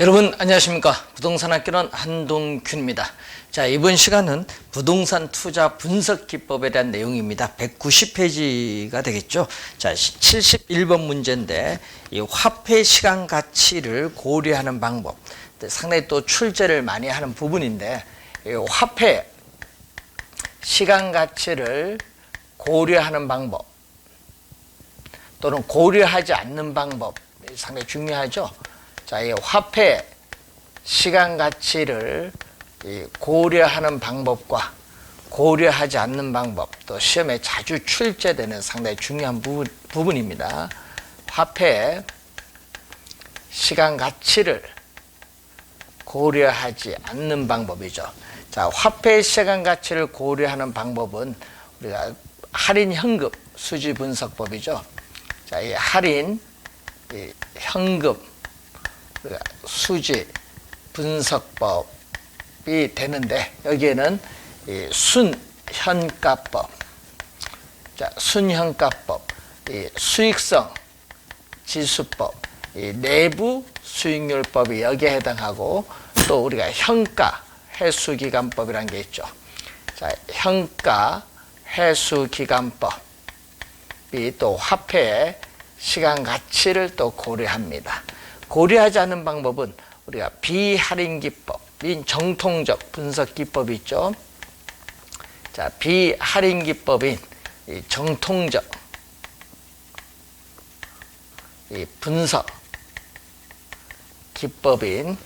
여러분 안녕하십니까? 부동산 학교는 한동균입니다. 자 이번 시간은 부동산 투자 분석 기법에 대한 내용입니다. 190페이지가 되겠죠? 자 71번 문제인데 이 화폐 시간 가치를 고려하는 방법 상당히 또 출제를 많이 하는 부분인데 이 화폐 시간 가치를 고려하는 방법 또는 고려하지 않는 방법 상당히 중요하죠. 자, 이 화폐 시간 가치를 이 고려하는 방법과 고려하지 않는 방법, 또 시험에 자주 출제되는 상당히 중요한 부분, 부분입니다. 화폐 시간 가치를 고려하지 않는 방법이죠. 자, 화폐 시간 가치를 고려하는 방법은 우리가 할인 현금 수지 분석법이죠. 자, 이 할인 이 현금 수지 분석법이 되는데 여기에는 이 순현가법, 자 순현가법, 이 수익성 지수법, 이 내부 수익률법이 여기에 해당하고 또 우리가 현가 해수기간법이라는 게 있죠. 자 현가 해수기간법. 또 화폐의 시간 가치를 또 고려합니다. 고려하지 않는 방법은 우리가 비할인 기법인 정통적 분석 기법이 있죠. 자, 비할인 기법인 이 정통적 이 분석 기법인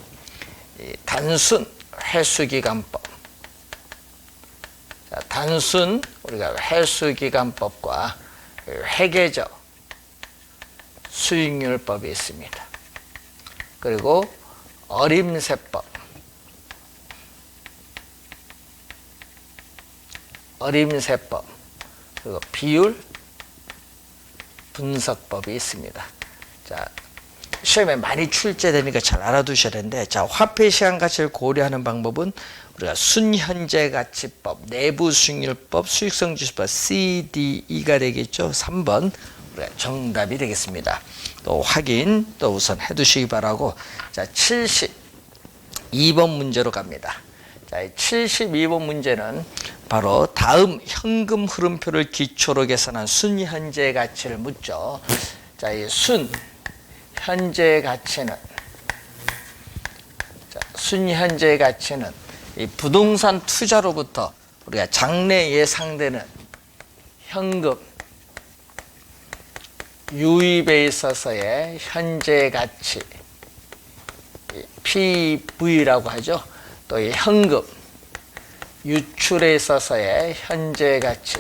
이 단순 회수기간법. 자, 단순 우리가 회수기간법과 회계적 수익률법이 있습니다. 그리고 어림세법, 어림세법, 그리고 비율 분석법이 있습니다. 자, 시험에 많이 출제되니까 잘 알아두셔야 되는데, 자, 화폐 시간 가치를 고려하는 방법은 우리가 순현재 가치법, 내부 수익률법, 수익성 지수법 CDE가 되겠죠. 3번 우리가 정답이 되겠습니다. 또 확인 또 우선 해두시기 바라고 자 72번 문제로 갑니다. 자 72번 문제는 바로 다음 현금 흐름표를 기초로 계산한 순현재 가치를 묻죠. 자 이 순현재 가치는 자, 순현재 가치는 이 부동산 투자로부터 우리가 장래 예상되는 현금 유입에 있어서의 현재 가치 PV라고 하죠. 또이 현금 유출에 있어서의 현재 가치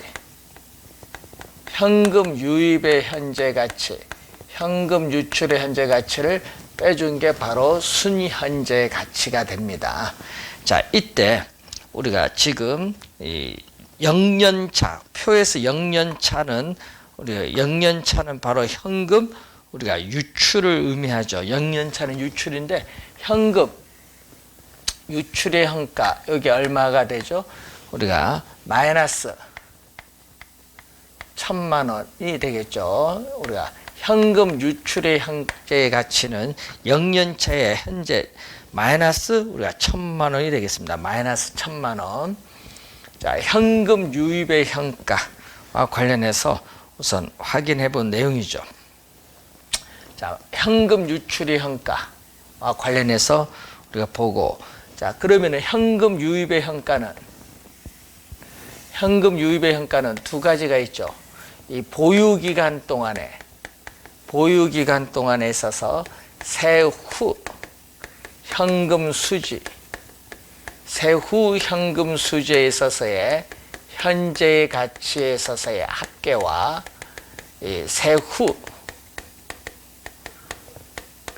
현금 유입의 현재 가치 현금 유출의 현재 가치를 빼준 게 바로 순현재 가치가 됩니다. 자, 이때 우리가 지금 이 영년차 표에서 영년차는 우리가 영년차는 바로 현금 우리가 유출을 의미하죠. 영년차는 유출인데 현금 유출의 현가 여기 얼마가 되죠? 우리가 마이너스 천만 원이 되겠죠. 우리가 현금 유출의 현재 가치는 영년차의 현재 마이너스 우리가 천만 원이 되겠습니다. 마이너스 천만 원. 자, 현금 유입의 현가와 관련해서 우선 확인해 본 내용이죠. 자, 현금 유출의 현가와 관련해서 우리가 보고 자, 그러면은 현금 유입의 현가는 현금 유입의 현가는 두 가지가 있죠. 이 보유 기간 동안에 보유 기간 동안에 있어서 세후 현금 수지 세후 현금 수지에 있어서의 현재 가치에 있어서의 합계와 세후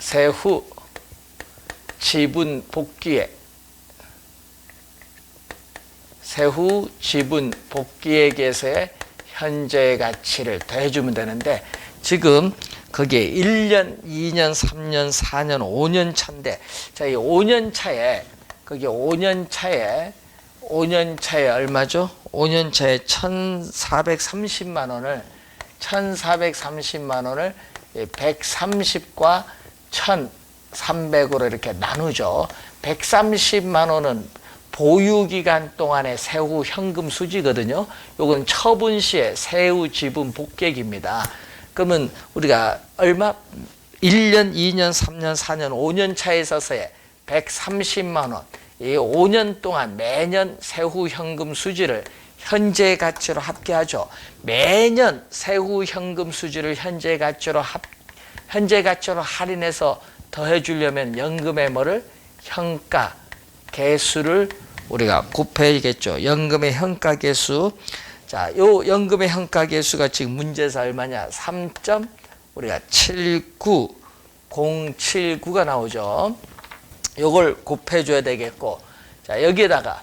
세후 지분 복귀액 세후 지분 복귀액에서의 현재 가치를 더해주면 되는데 지금 그게 1년, 2년, 3년, 4년, 5년 차인데 자, 이 5년 차에 그게 5년 차에 5년 차에 얼마죠? 5년 차에 1,430만 원을 1,430만 원을 130과 300으로 이렇게 나누죠. 130만 원은 보유 기간 동안의 세후 현금 수지거든요. 요건 처분 시에 세후 지분 복객입니다. 그러면 우리가 얼마 1년, 2년, 3년, 4년, 5년 차에 있어서의 130만 원. 이 5년 동안 매년 세후 현금 수지를 현재 가치로 합계하죠. 매년 세후 현금 수지를 현재 가치로 합 현재 가치로 할인해서 더해 주려면 연금의 뭐를 현가 개수를 우리가 곱해야겠죠. 연금의 현가 개수. 자, 요 연금의 현가 개수가 지금 문제에서 얼마냐? 3. 우리가 79079가 나오죠. 요걸 곱해 줘야 되겠고. 자, 여기에다가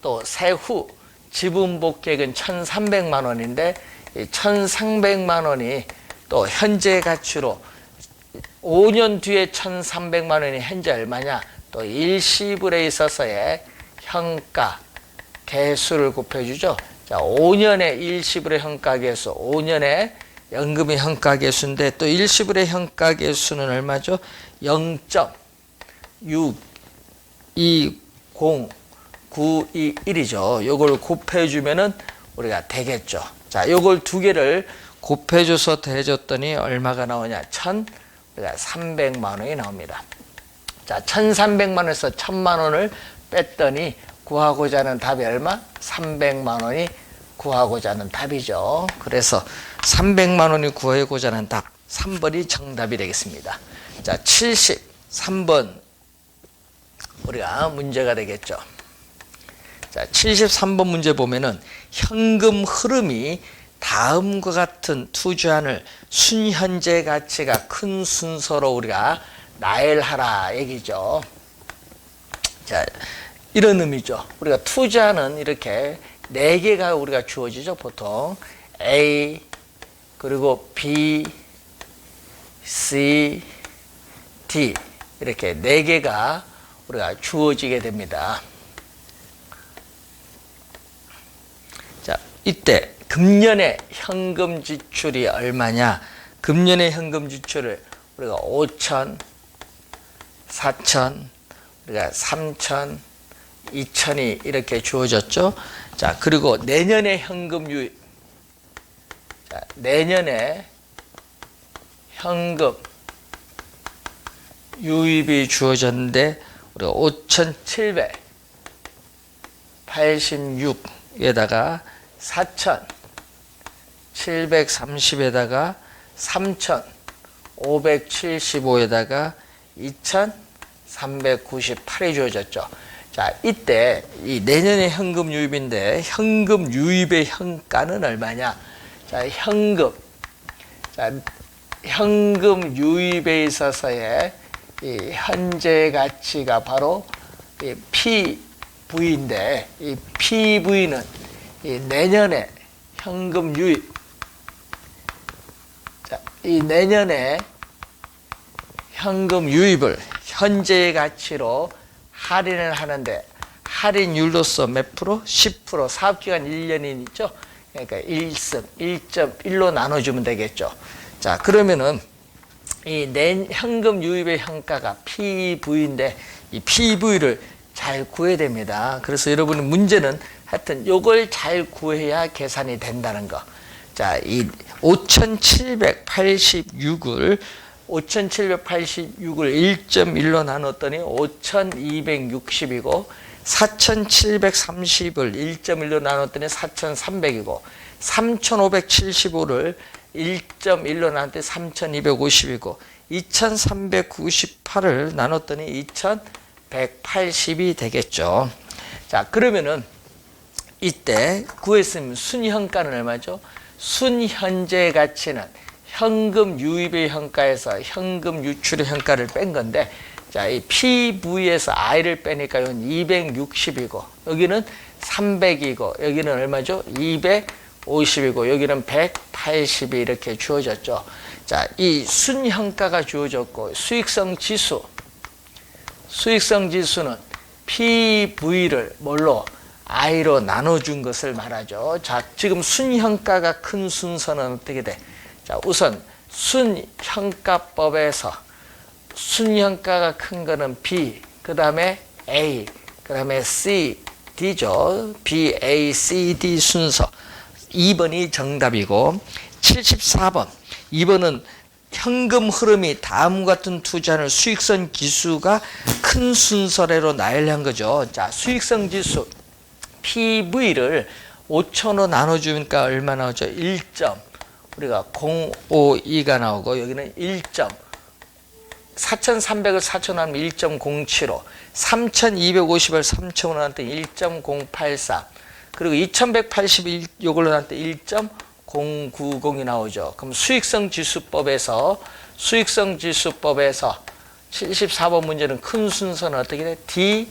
또 세후 지분 복객은 1,300만 원인데 이 1,300만 원이 또 현재 가치로 5년 뒤에 1,300만 원이 현재 얼마냐? 또 일시불에 있어서의 현가 개수를 곱해주죠. 자, 5년의 일시불의 현가 개수, 5년의 연금의 현가 개수인데 또 일시불의 현가 개수는 얼마죠? 0.62091이죠. 요걸 곱해주면은 우리가 되겠죠. 자, 요걸 두 개를 곱해줘서 대줬더니 얼마가 나오냐? 1,300만 원이 나옵니다. 자, 1,300만 원에서 1,000만 원을 뺐더니 구하고자 하는 답이 얼마? 300만 원이 구하고자 하는 답이죠. 그래서 300만 원이 구하고자 하는 답 3번이 정답이 되겠습니다. 자, 73번 우리가 문제가 되겠죠. 자, 73번 문제 보면은 현금 흐름이 다음과 같은 투자안을 순현재 가치가 큰 순서로 우리가 나열하라 얘기죠. 자, 이런 의미죠. 우리가 투자는 이렇게 네 개가 우리가 주어지죠. 보통 A 그리고 B, C, D 이렇게 네 개가 우리가 주어지게 됩니다. 자, 이때 금년의 현금 지출이 얼마냐? 금년의 현금 지출을 우리가 5천, 4천, 우리가 3천, 2천이 이렇게 주어졌죠. 자, 그리고 내년에 현금 유입. 자, 내년에 현금 유입이 주어졌는데 우리가 5,786에다가 4,730에다가 3,575에다가 2,398이 주어졌죠. 자, 이때 이 내년에 현금 유입인데 현금 유입의 현가는 얼마냐? 자, 현금. 자, 현금 유입에 있어서의 이 현재 가치가 바로 이 PV인데 이 PV는 이 내년에 현금 유입 자, 이 내년에 현금 유입을 현재 가치로 할인을 하는데 할인율로서 몇 프로? 10% 사업기간 1년이 있죠. 그러니까 1승 1.1로 나눠주면 되겠죠. 자 그러면은 이 낸 현금 유입의 현가가 PV인데 이 PV를 잘 구해야 됩니다. 그래서 여러분 문제는 하여튼 요걸 잘 구해야 계산이 된다는 거. 자, 이 5,786을 5,786을 1.1로 나눴더니 5,260이고 4,730을 1.1로 나눴더니 4,300이고 3,575를 1.1로 나눴더니 3,250이고 2,398을 나눴더니 2,180이 되겠죠. 자, 그러면은 이때 구했으면 순현가는 얼마죠? 순현재 가치는 현금 유입의 현가에서 현금 유출의 현가를 뺀 건데 자, 이 PV에서 I를 빼니까 이건 260이고 여기는 300이고 여기는 얼마죠? 250이고 여기는 180이 이렇게 주어졌죠. 자, 이 순현가가 주어졌고 수익성 지수 수익성 지수는 PV를 뭘로 I로 나눠준 것을 말하죠. 자, 지금 순현가가 큰 순서는 어떻게 돼? 자, 우선 순현가법에서 순현가가 큰 거는 B, 그 다음에 A, 그 다음에 C, D죠. B, A, C, D 순서. 2번이 정답이고 74번. 2번은 현금 흐름이 다음과 같은 투자는 수익성 지수가 큰 순서대로 나열한 거죠. 자, 수익성 지수 PV를 5천으로 나눠주니까 얼마 나오죠? 1점. 우리가 052가 나오고 여기는 1점. 4,300을 4천 하면 1.075, 3,250을 3,000으로 나한테 1.084, 그리고 2,181 요걸로 나한테 1.090이 나오죠. 그럼 수익성 지수법에서 수익성 지수법에서 74번 문제는 큰 순서는 어떻게 돼? D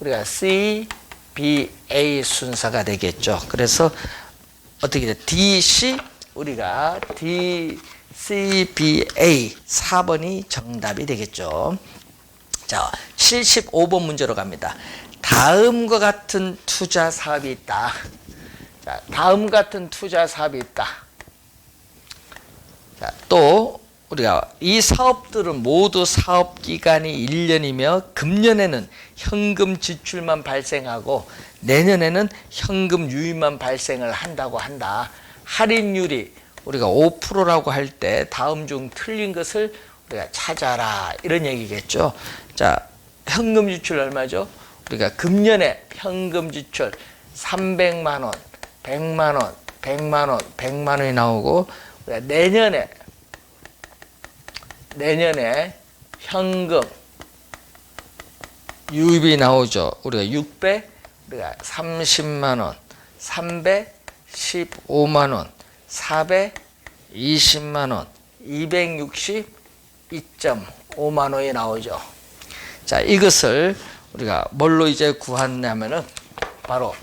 우리가 C, B, A 순서가 되겠죠. 그래서 어떻게 돼? D, C 우리가 D, C, B, A 4번이 정답이 되겠죠. 자, 75번 문제로 갑니다. 다음과 같은 투자 사업이 있다. 자, 다음 같은 투자 사업이 있다. 자, 또 우리가 이 사업들은 모두 사업 기간이 1년이며 금년에는 현금 지출만 발생하고 내년에는 현금 유입만 발생을 한다고 한다. 할인율이 우리가 5%라고 할 때 다음 중 틀린 것을 우리가 찾아라 이런 얘기겠죠. 자, 현금 지출 얼마죠? 우리가 금년에 현금 지출 300만 원, 100만 원, 100만 원, 100만 원이 나오고 내년에 내년에 현금 유입이 나오죠. 우리가 600, 우리가 30만 원, 315만 원, 420만 원, 262.5만 원이 나오죠. 자, 이것을 우리가 뭘로 이제 구하냐면은 바로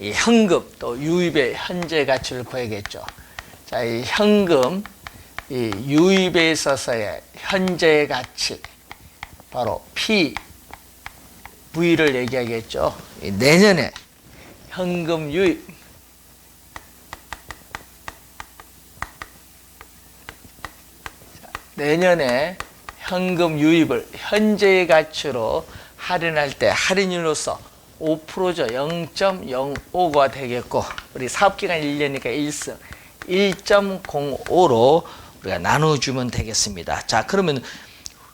이 현금 또 유입의 현재 가치를 구해야겠죠. 자, 이 현금 이 유입에 있어서의 현재 가치 바로 P V를 얘기하겠죠. 이 내년에 현금 유입 자, 내년에 현금 유입을 현재의 가치로 할인할 때 할인율로서 5%죠. 0.05가 되겠고 우리 사업기간 1년이니까 1승 1.05로 우리가 나눠주면 되겠습니다. 자 그러면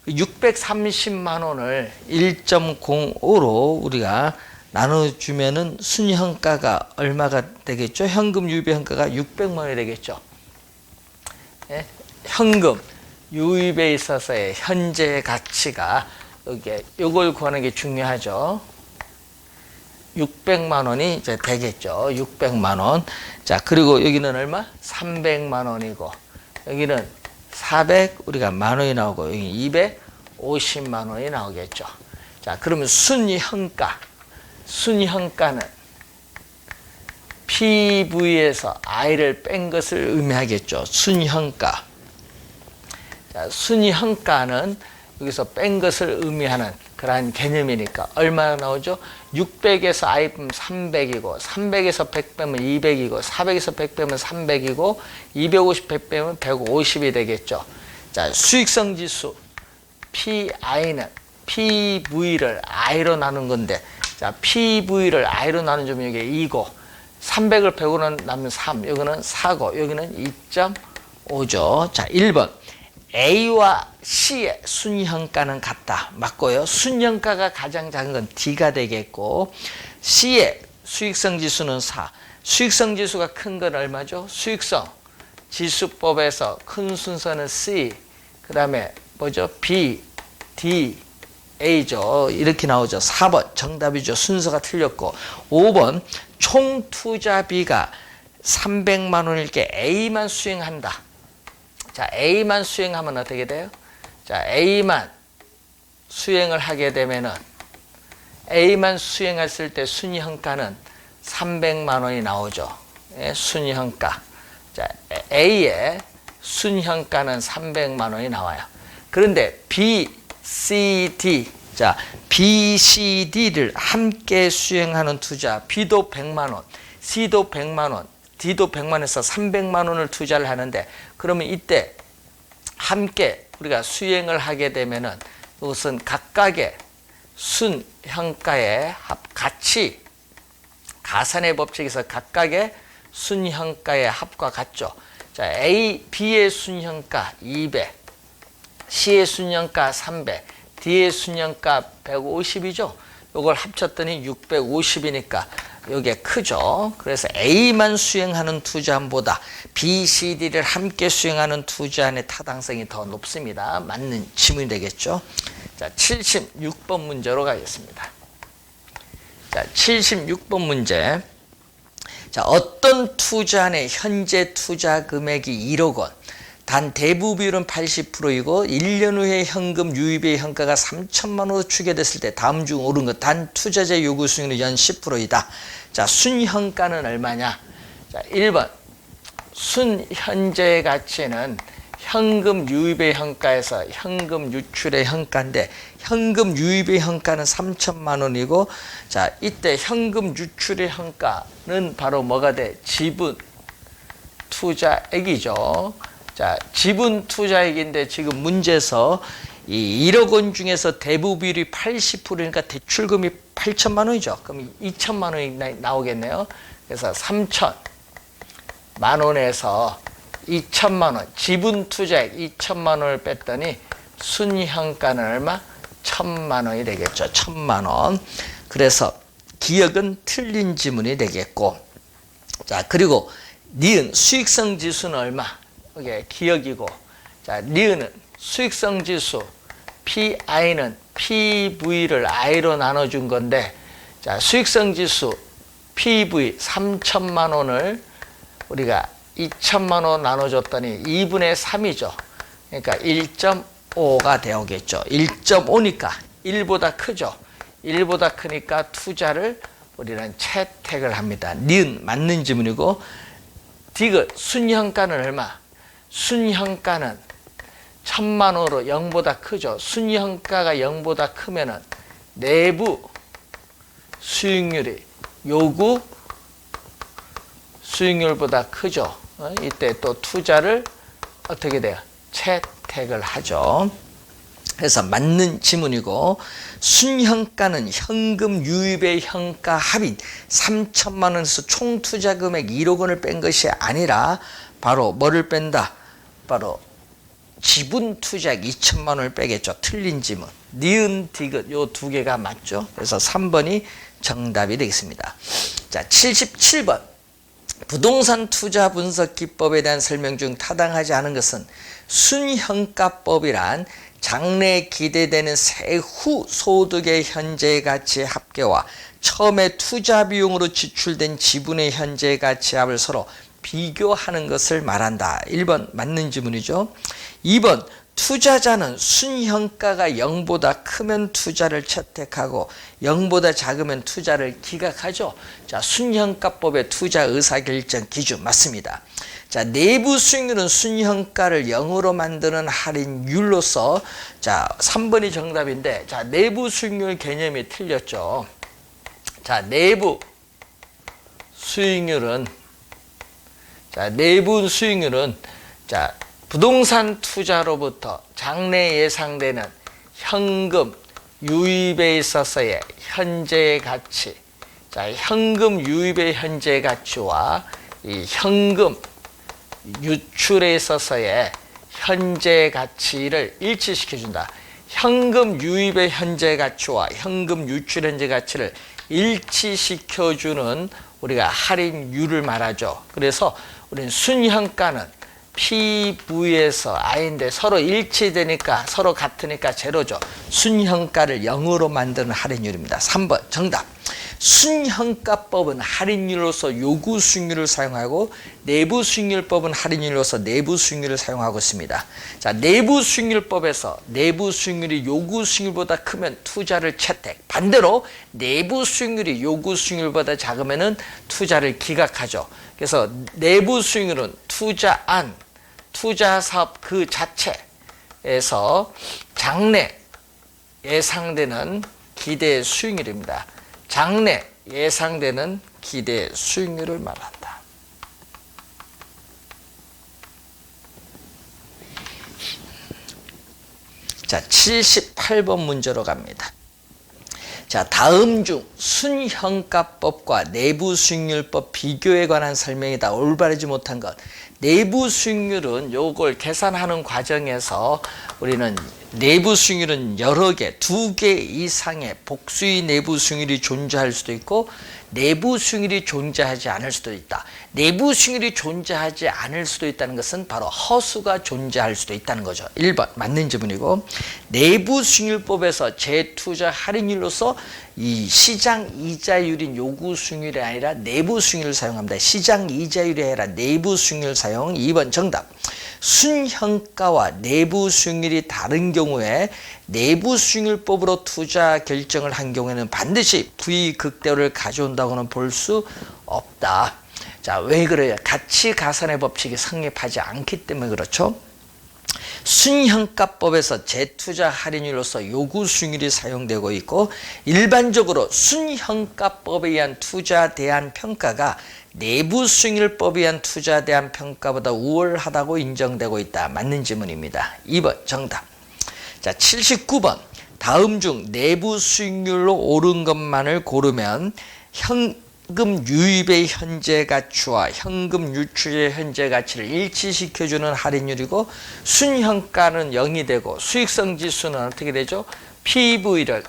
630만 원을 1.05로 우리가 나눠주면은 순현가가 얼마가 되겠죠? 현금 유입의 현가가 600만 원이 되겠죠. 예? 현금 유입에 있어서의 현재 가치가 이게 요걸 구하는 게 중요하죠. 600만 원이 이제 되겠죠. 600만 원. 자, 그리고 여기는 얼마? 300만 원이고 여기는 400 우리가 만 원이 나오고 여기 250만 원이 나오겠죠. 자, 그러면 순현가. 순현가는 PV에서 I를 뺀 것을 의미하겠죠. 순현가. 자, 순현가는 여기서 뺀 것을 의미하는 그러한 개념이니까 얼마나 나오죠? 600에서 i 빼면 300이고 300에서 100 빼면 200이고 400에서 100 빼면 300이고 250 100 빼면 150이 되겠죠. 자, 수익성 지수 PI는 PV를 I로 나눈 건데 자, PV를 I로 나눈 점이 여기 2고 300을 100으로 나누면 3, 여기는 4고 여기는 2.5죠. 자, 1번 A와 C의 순현가는 같다. 맞고요. 순현가가 가장 작은 건 D가 되겠고 C의 수익성 지수는 4. 수익성 지수가 큰 건 얼마죠? 수익성 지수법에서 큰 순서는 C. 그다음에 뭐죠? B, D, A죠. 이렇게 나오죠. 4번 정답이죠. 순서가 틀렸고 5번 총 투자비가 300만 원일 게 A만 수행한다. 자, A만 수행하면 어떻게 돼요? 자, A만 수행을 하게 되면은 A만 수행했을 때 순위형가는 300만 원이 나오죠. 예, 순위형가. 자, A의 순위형가는 300만 원이 나와요. 그런데 B, C, D. 자, B, C, D를 함께 수행하는 투자. B도 100만 원, C도 100만 원, D도 100만 원에서 300만 원을 투자를 하는데 그러면 이때 함께 우리가 수행을 하게 되면은 이것은 각각의 순형가의 합 같이 가산의 법칙에서 각각의 순형가의 합과 같죠. 자, A, B의 순형가 200, C의 순형가 300, D의 순형가 150이죠. 이걸 합쳤더니 650이니까 이게 크죠. 그래서 A만 수행하는 투자안보다 B, C, D를 함께 수행하는 투자안의 타당성이 더 높습니다. 맞는 질문이 되겠죠. 자, 76번 문제로 가겠습니다. 자, 76번 문제. 자, 어떤 투자안의 현재 투자 금액이 1억 원, 단 대부 비율은 80%이고 1년 후에 현금 유입의 현가가 3천만 원으로 추계됐을 때 다음 중 옳은 것단 투자자 요구 수익률은 연 10%이다. 자, 순현가는 얼마냐? 자, 1번 순현재 가치는 현금 유입의 현가에서 현금 유출의 현가인데 현금 유입의 현가는 3천만 원이고 자 이때 현금 유출의 현가는 바로 뭐가 돼? 지분 투자액이죠. 자 지분 투자액인데 지금 문제에서 이 1억 원 중에서 대부 비율이 80%니까 대출금이 8천만 원이죠. 그럼 2천만 원이 나- 나오겠네요. 그래서 3천 만 원에서 2천만 원 지분 투자액 2천만 원을 뺐더니 순현가는 얼마? 천만 원이 되겠죠. 천만 원. 그래서 기억은 틀린 지문이 되겠고 자 그리고 니은 수익성 지수는 얼마? 이게 기억이고 자 니은은 수익성 지수 PI는 PV를 I로 나눠준 건데 자 수익성 지수 PV 3천만 원을 우리가 2천만 원 나눠줬더니 2분의 3이죠. 그러니까 1.5가 되오겠죠. 1.5니까 1보다 크죠. 1보다 크니까 투자를 우리는 채택을 합니다. 니은 맞는 지문이고 디귿 순현가는 얼마? 순현가는 천만 원으로 0보다 크죠. 순현가가 0보다 크면은 내부 수익률이 요구 수익률보다 크죠. 어? 이때 또 투자를 어떻게 돼요? 채택을 하죠. 그래서 맞는 지문이고 순현가는 현금 유입의 현가 합인 3천만 원에서 총 투자 금액 1억 원을 뺀 것이 아니라 바로 뭐를 뺀다? 바로 지분 투자액 2천만 원을 빼겠죠. 틀린 지문. 니은 디귿 요두 개가 맞죠. 그래서 3번이 정답이 되겠습니다. 자, 77번. 부동산 투자 분석 기법에 대한 설명 중 타당하지 않은 것은 순현가법이란 장래에 기대되는 세후 소득의 현재 가치 합계와 처음에 투자 비용으로 지출된 지분의 현재 가치 합을 서로 비교하는 것을 말한다. 1번 맞는 지문이죠. 2번 투자자는 순현가가 0보다 크면 투자를 채택하고 0보다 작으면 투자를 기각하죠. 자, 순현가법의 투자 의사결정 기준 맞습니다. 자, 내부 수익률은 순현가를 0으로 만드는 할인율로서 자, 3번이 정답인데 자, 내부 수익률 개념이 틀렸죠. 자, 내부 수익률은 자, 내부 수익률은 자, 부동산 투자로부터 장래 예상되는 현금 유입에 있어서의 현재 가치, 자, 현금 유입의 현재 가치와 이 현금 유출에 있어서의 현재 가치를 일치시켜 준다. 현금 유입의 현재 가치와 현금 유출 현재 가치를 일치시켜 주는 우리가 할인율을 말하죠. 그래서 우리는 순현가는 PV에서 I인데 서로 일치되니까 서로 같으니까 제로죠. 순현가를 0으로 만드는 할인율입니다. 3번 정답. 순현가법은 할인율로서 요구 수익률을 사용하고 내부 수익률법은 할인율로서 내부 수익률을 사용하고 있습니다. 자, 내부 수익률법에서 내부 수익률이 요구 수익률보다 크면 투자를 채택. 반대로 내부 수익률이 요구 수익률보다 작으면은 투자를 기각하죠. 그래서 내부 수익률은 투자안, 투자 사업 그 자체에서 장래 예상되는 기대 수익률입니다. 장래 예상되는 기대 수익률을 말한다. 자, 78번 문제로 갑니다. 자, 다음 중 순형가법과 내부 수익률법 비교에 관한 설명이다. 올바르지 못한 것. 내부 수익률은 요걸 계산하는 과정에서 우리는 내부 수익률은 여러 개, 두 개 이상의 복수의 내부 수익률이 존재할 수도 있고 내부 수익률이 존재하지 않을 수도 있다. 내부 수익률이 존재하지 않을 수도 있다는 것은 바로 허수가 존재할 수도 있다는 거죠. 1번 맞는 지문이고 내부 수익률법에서 재투자 할인율로서 이 시장 이자율인 요구 수익률이 아니라 내부 수익률을 사용합니다. 시장 이자율이 아니라 내부 수익률 사용 2번 정답. 순형가와 내부 수익률이 다른 경우에 내부 수익률법으로 투자 결정을 한 경우에는 반드시 부의 극대로를 가져온다고는 볼 수 없다. 자, 왜 그래요? 가치 가산의 법칙이 성립하지 않기 때문에 그렇죠. 순형가법에서 재투자 할인율로서 요구 수익률이 사용되고 있고 일반적으로 순형가법에 의한 투자 대한 평가가 내부 수익률법에 의한 투자 대한 평가보다 우월하다고 인정되고 있다. 맞는 지문입니다. 2번 정답. 자, 79번. 다음 중 내부 수익률로 오른 것만을 고르면 현 금 유입의 현재 가치와 현금 유출의 현재 가치를 일치시켜주는 할인율이고 순형가는 0이 되고 수익성 지수는 어떻게 되죠? PV를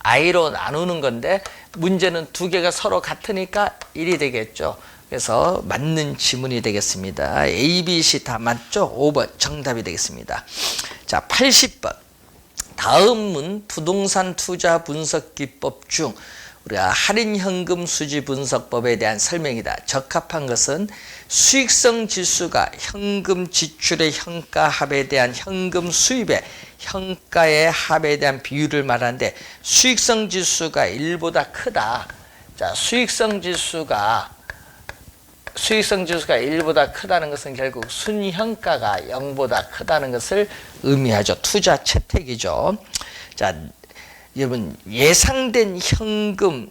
i로 나누는 건데 문제는 두 개가 서로 같으니까 1이 되겠죠. 그래서 맞는 지문이 되겠습니다. A, B, C 다 맞죠? 5번 정답이 되겠습니다. 자, 80번. 다음은 부동산 투자 분석 기법 중 우리가 할인 현금 수지 분석법에 대한 설명이다. 적합한 것은 수익성 지수가 현금 지출의 현가 합에 대한 현금 수입의 현가의 합에 대한 비율을 말하는데 수익성 지수가 1보다 크다. 자, 수익성 지수가 수익성 지수가 1보다 크다는 것은 결국 순현가가 0보다 크다는 것을 의미하죠. 투자 채택이죠. 자, 여러분 예상된 현금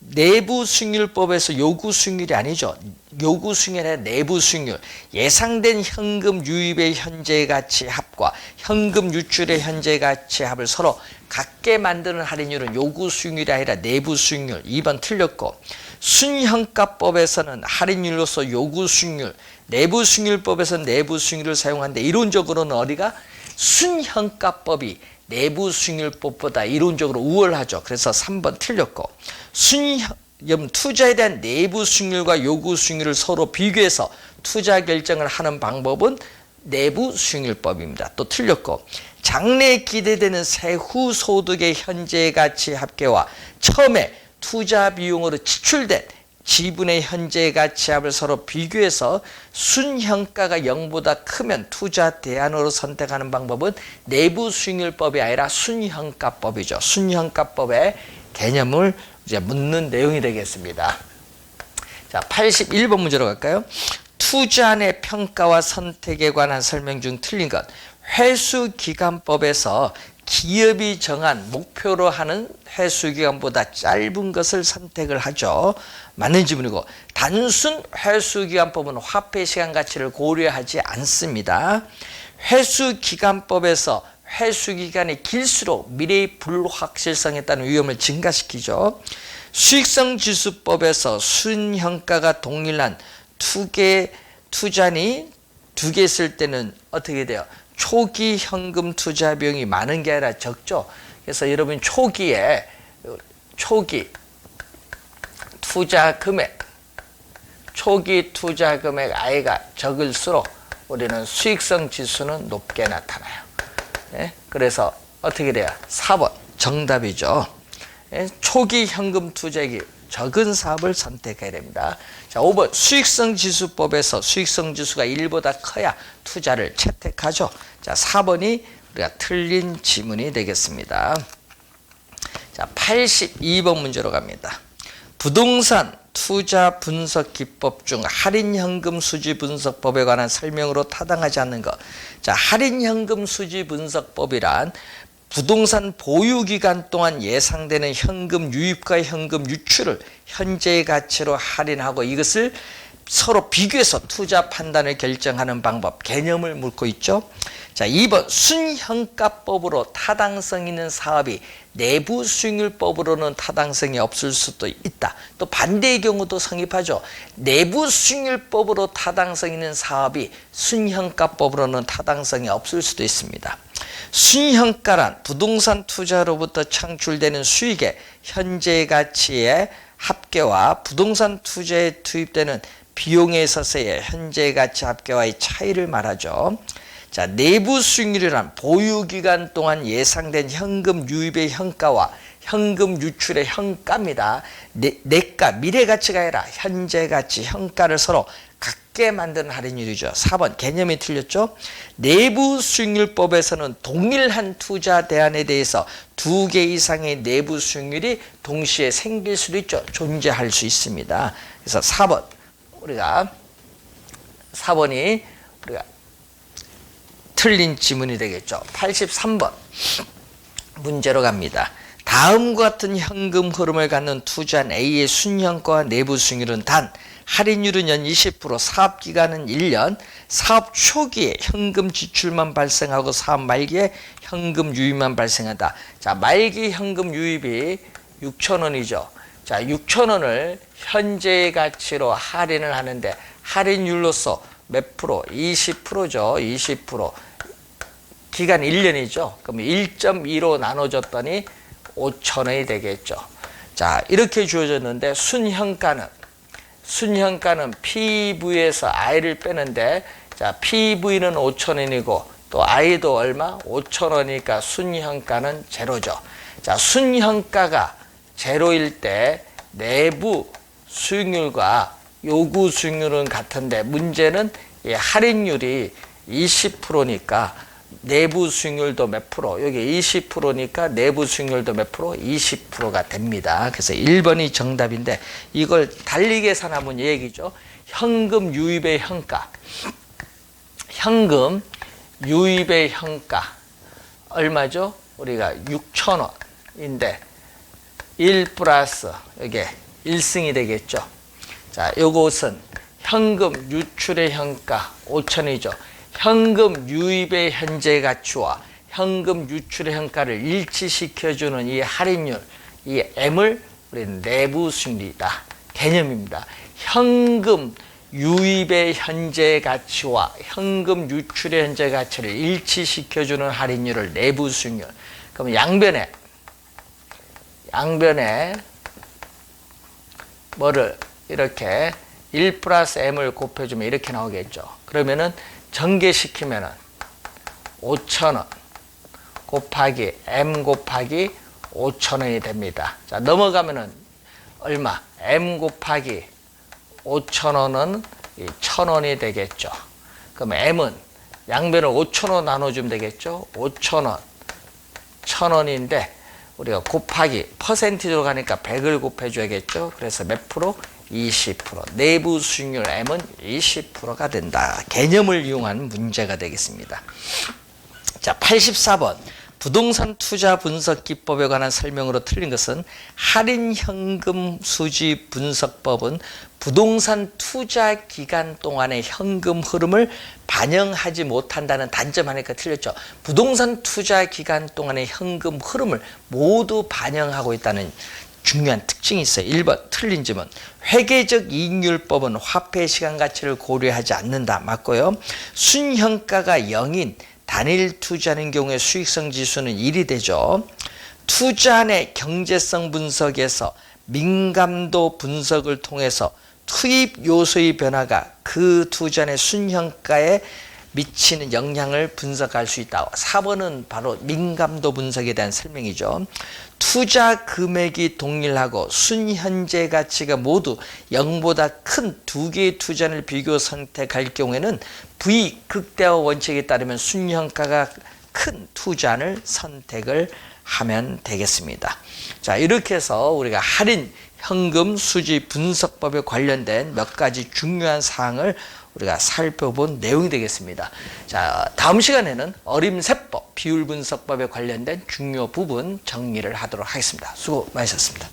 내부 수익률법에서 요구 수익률이 아니죠. 요구 수익률이 내부 수익률. 예상된 현금 유입의 현재 가치 합과 현금 유출의 현재 가치 합을 서로 같게 만드는 할인율은 요구 수익률이 아니라 내부 수익률. 2번 틀렸고 순형가법에서는 할인율로서 요구 수익률, 내부 수익률법에서는 내부 수익률을 사용하는데 이론적으로는 어디가 순형가법이 내부 수익률법보다 이론적으로 우월하죠. 그래서 3번 틀렸고 순형 투자에 대한 내부 수익률과 요구 수익률을 서로 비교해서 투자 결정을 하는 방법은 내부 수익률법입니다. 또 틀렸고 장래에 기대되는 세후 소득의 현재 가치 합계와 처음에 투자 비용으로 지출된 지분의 현재 가치합을 서로 비교해서 순형가가 0보다 크면 투자 대안으로 선택하는 방법은 내부 수익률법이 아니라 순형가법이죠. 순형가법의 개념을 이제 묻는 내용이 되겠습니다. 자, 81번 문제로 갈까요? 투자의 평가와 선택에 관한 설명 중 틀린 것. 회수기간법에서 기업이 정한 목표로 하는 회수 기간보다 짧은 것을 선택을 하죠. 맞는 지문이고 단순 회수 기간법은 화폐 시간 가치를 고려하지 않습니다. 회수 기간법에서 회수 기간이 길수록 미래의 불확실성에 따른 위험을 증가시키죠. 수익성 지수법에서 순형가가 동일한 두 개 투자니 두개쓸 때는 어떻게 돼요? 초기 현금 투자 비용이 많은 게 아니라 적죠. 그래서 여러분 초기에 초기 투자 금액 초기 투자 금액 아이가 적을수록 우리는 수익성 지수는 높게 나타나요. 예? 그래서 어떻게 돼요? 4번 정답이죠. 예? 초기 현금 투자액이 적은 사업을 선택해야 됩니다. 자, 5번 수익성 지수법에서 수익성 지수가 1보다 커야 투자를 채택하죠. 자, 4번이 우리가 틀린 지문이 되겠습니다. 자, 82번 문제로 갑니다. 부동산 투자 분석 기법 중 할인 현금 수지 분석법에 관한 설명으로 타당하지 않는 것. 자, 할인 현금 수지 분석법이란 부동산 보유 기간 동안 예상되는 현금 유입과 현금 유출을 현재 가치로 할인하고 이것을 서로 비교해서 투자 판단을 결정하는 방법, 개념을 묻고 있죠. 자, 2번 순형가법으로 타당성 있는 사업이 내부 수익률법으로는 타당성이 없을 수도 있다. 또 반대의 경우도 성립하죠. 내부 수익률법으로 타당성 있는 사업이 순형가법으로는 타당성이 없을 수도 있습니다. 순형가란 부동산 투자로부터 창출되는 수익의 현재 가치의 합계와 부동산 투자에 투입되는 비용에 있어서의 현재 가치 합계와의 차이를 말하죠. 자, 내부 수익률이란 보유 기간 동안 예상된 현금 유입의 현가와 현금 유출의 현가입니다. 내, 내가 미래 가치가 아니라 현재 가치 현가를 서로 같게 만드는 할인율이죠. 4번 개념이 틀렸죠. 내부 수익률법에서는 동일한 투자 대안에 대해서 두 개 이상의 내부 수익률이 동시에 생길 수도 있죠. 존재할 수 있습니다. 그래서 4번 우리가 4번이 우리가 틀린 지문이 되겠죠. 83번 문제로 갑니다. 다음과 같은 현금 흐름을 갖는 투자한 A의 순현과 내부 수익률은 단 할인율은 연 20%, 사업 기간은 1년, 사업 초기에 현금 지출만 발생하고 사업 말기에 현금 유입만 발생한다. 자, 말기 현금 유입이 6천 원이죠. 자, 6천 원을 현재 가치로 할인을 하는데 할인율로서 몇 프로? 20%죠. 20%. 기간 1년이죠. 그럼 1.2로 나눠줬더니 5천 원이 되겠죠. 자, 이렇게 주어졌는데 순현가는 순현가는 PV에서 I를 빼는데 자, PV는 5천 원이고 또 I도 얼마? 5천 원이니까 순현가는 제로죠. 자, 순현가가 제로일 때 내부 수익률과 요구 수익률은 같은데 문제는 이 할인율이 20%니까 내부 수익률도 몇 프로, 여기 20%니까 내부 수익률도 몇 프로? 20%가 됩니다. 그래서 1번이 정답인데 이걸 달리 계산하면 얘기죠. 현금 유입의 현가. 현금 유입의 현가. 얼마죠? 우리가 6천원인데 1 플러스 이게 1승이 되겠죠. 자, 요것은 현금 유출의 현가 5천이죠. 현금 유입의 현재 가치와 현금 유출의 현가를 일치시켜주는 이 할인율, 이 M을 우리는 내부 수익률이다. 개념입니다. 현금 유입의 현재 가치와 현금 유출의 현재 가치를 일치시켜주는 할인율을 내부 수익률. 그럼 양변에 양변에 뭐를 이렇게 1 플러스 m을 곱해주면 이렇게 나오겠죠. 그러면은 전개시키면은 5천원 곱하기 m 곱하기 5천원이 됩니다. 자 넘어가면은 얼마? m 곱하기 5천원은 1천원이 되겠죠. 그럼 m은 양변을 5천원 나눠주면 되겠죠. 5천원 1천원인데 우리가 곱하기 퍼센티지로 가니까 100을 곱해줘야겠죠. 그래서 몇 프로? 20%. 내부 수익률 M은 20%가 된다. 개념을 이용한 문제가 되겠습니다. 자, 84번. 부동산 투자 분석 기법에 관한 설명으로 틀린 것은 할인 현금 수지 분석법은 부동산 투자 기간 동안의 현금 흐름을 반영하지 못한다는 단점 하니까 틀렸죠. 부동산 투자 기간 동안의 현금 흐름을 모두 반영하고 있다는 중요한 특징이 있어요. 1번 틀린 점은 회계적 이익률법은 화폐 시간 가치를 고려하지 않는다. 맞고요. 순현가가 0인 단일 투자하는 경우에 수익성 지수는 1이 되죠. 투자안의 경제성 분석에서 민감도 분석을 통해서 투입 요소의 변화가 그 투자안의 순현가에 미치는 영향을 분석할 수 있다. 4번은 바로 민감도 분석에 대한 설명이죠. 투자 금액이 동일하고 순현재 가치가 모두 0보다 큰 두 개의 투자를 비교 선택할 경우에는 V 극대화 원칙에 따르면 순현가가 큰 투자를 선택을 하면 되겠습니다. 자, 이렇게 해서 우리가 할인 현금 수지 분석법에 관련된 몇 가지 중요한 사항을 우리가 살펴본 내용이 되겠습니다. 자, 다음 시간에는 어림세법, 비율 분석법에 관련된 중요 부분 정리를 하도록 하겠습니다. 수고 많으셨습니다.